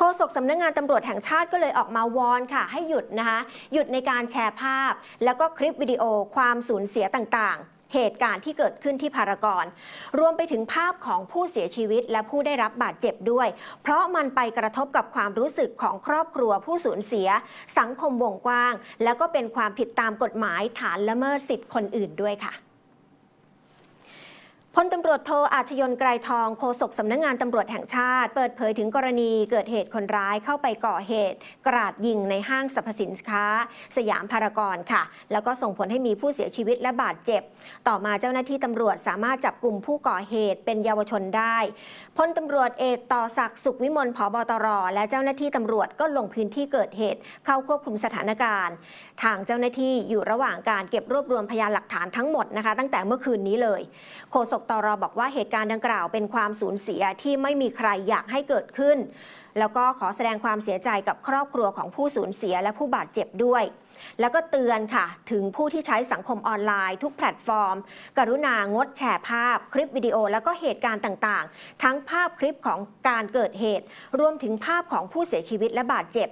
โฆษกสำนักงานตำรวจแห่งชาติก็เลยออกมาวอนค่ะ ให้หยุดนะคะหยุดในการแชร์ภาพ แล้วก็คลิปวิดีโอความสูญเสียต่างๆเหตุการณ์ที่เกิดขึ้นที่พารากอนรวมไปถึงภาพของผู้เสียชีวิตและผู้ได้รับบาดเจ็บด้วย เพราะมันไปกระทบกับความรู้สึกของครอบครัวผู้สูญเสีย สังคมวงกว้าง แล้วก็เป็นความผิดตามกฎหมายฐานละเมิดสิทธิคนอื่นด้วยค่ะ พลตำรวจโทอาชยนไกรทองโฆษกสำนักงานตำรวจแห่งชาติ เปิดเผยถึงกรณีเกิดเหตุคนร้ายเข้าไปก่อเหตุ กราดยิงในห้างสรรพสินค้า สยามพารากอนค่ะ แล้วก็ส่งผลให้มีผู้เสียชีวิตและบาดเจ็บ ต่อมาเจ้าหน้าที่ตำรวจสามารถจับกลุ่มผู้ก่อเหตุเป็นเยาวชนได้พลตำรวจเอกต่อศักดิ์สุขวิมลผบตร และเจ้าหน้าที่ตำรวจก็ลงพื้นที่เกิดเหตุ เข้าควบคุมสถานการณ์ ทางเจ้าหน้าที่อยู่ระหว่างการเก็บรวบรวมพยานหลักฐานทั้งหมดนะคะ ตั้งแต่เมื่อคืนนี้เลยโฆษกตรบอกว่าเหตุการณ์ดังกล่าวเป็นความสูญเสียที่ไม่มีใครอยากให้เกิดขึ้น แล้วก็ขอแสดงความเสียใจกับครอบครัวของผู้สูญเสียและผู้บาดเจ็บด้วย แล้วก็เตือนค่ะ ถึงผู้ที่ใช้สังคมออนไลน์ทุกแพลตฟอร์ม กรุณางดแชร์ภาพ คลิปวิดีโอ แล้วก็เหตุการณ์ต่างๆ ทั้งภาพคลิปของการเกิดเหตุ รวมถึงภาพของผู้เสียชีวิตและบาดเจ็บ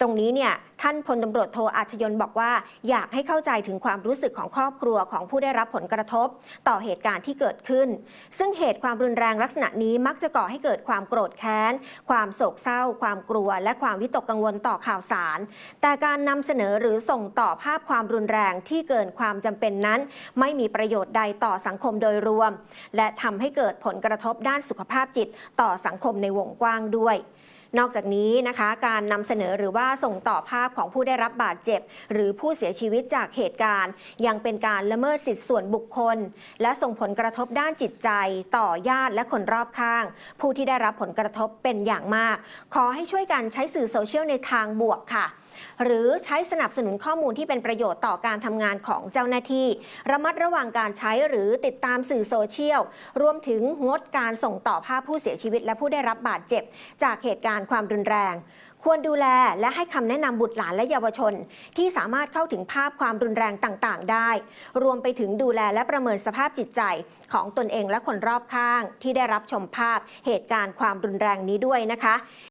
ตรงนี้เนี่ยท่านพลตำรวจโทอาชยนบอกว่า อยากให้เข้าใจถึงความรู้สึกของครอบครัวของผู้ได้รับผลกระทบ ต่อเหตุการณ์ที่เกิดขึ้น ซึ่งเหตุความรุนแรงลักษณะนี้มักจะก่อให้เกิดความโกรธแค้น ความโศกเศร้า ความกลัว และความวิตกกังวลต่อข่าวสาร แต่การนำเสนอหรือส่งต่อภาพความรุนแรงที่เกินความจำเป็นนั้น ไม่มีประโยชน์ใดต่อสังคมโดยรวม และทำให้เกิดผลกระทบด้านสุขภาพจิต ต่อสังคมในวงกว้างด้วย นอกจากนี้นะคะการนำเสนอหรือว่าส่งต่อภาพของผู้ได้รับบาดเจ็บ หรือผู้เสียชีวิตจากเหตุการณ์ ยังเป็นการละเมิดสิทธิส่วนบุคคล และส่งผลกระทบด้านจิตใจ ต่อญาติและคนรอบข้าง ผู้ที่ได้รับผลกระทบเป็นอย่างมาก ขอให้ช่วยกันใช้สื่อโซเชียลในทางบวกค่ะหรือใช้สนับสนุนข้อมูลที่เป็นประโยชน์ต่อการทำงานของเจ้าหน้าที่ ระมัดระวังการใช้หรือติดตามสื่อโซเชียล รวมถึงงดการส่งต่อภาพผู้เสียชีวิตและผู้ได้รับบาดเจ็บ จากเหตุการณ์ความรุนแรง ควรดูแลและให้คำแนะนำบุตรหลานและเยาวชน ที่สามารถเข้าถึงภาพความรุนแรงต่างๆ ได้ รวมไปถึงดูแลและประเมินสภาพจิตใจ ของตนเองและคนรอบข้าง ที่ได้รับชมภาพเหตุการณ์ความรุนแรงนี้ด้วยนะคะ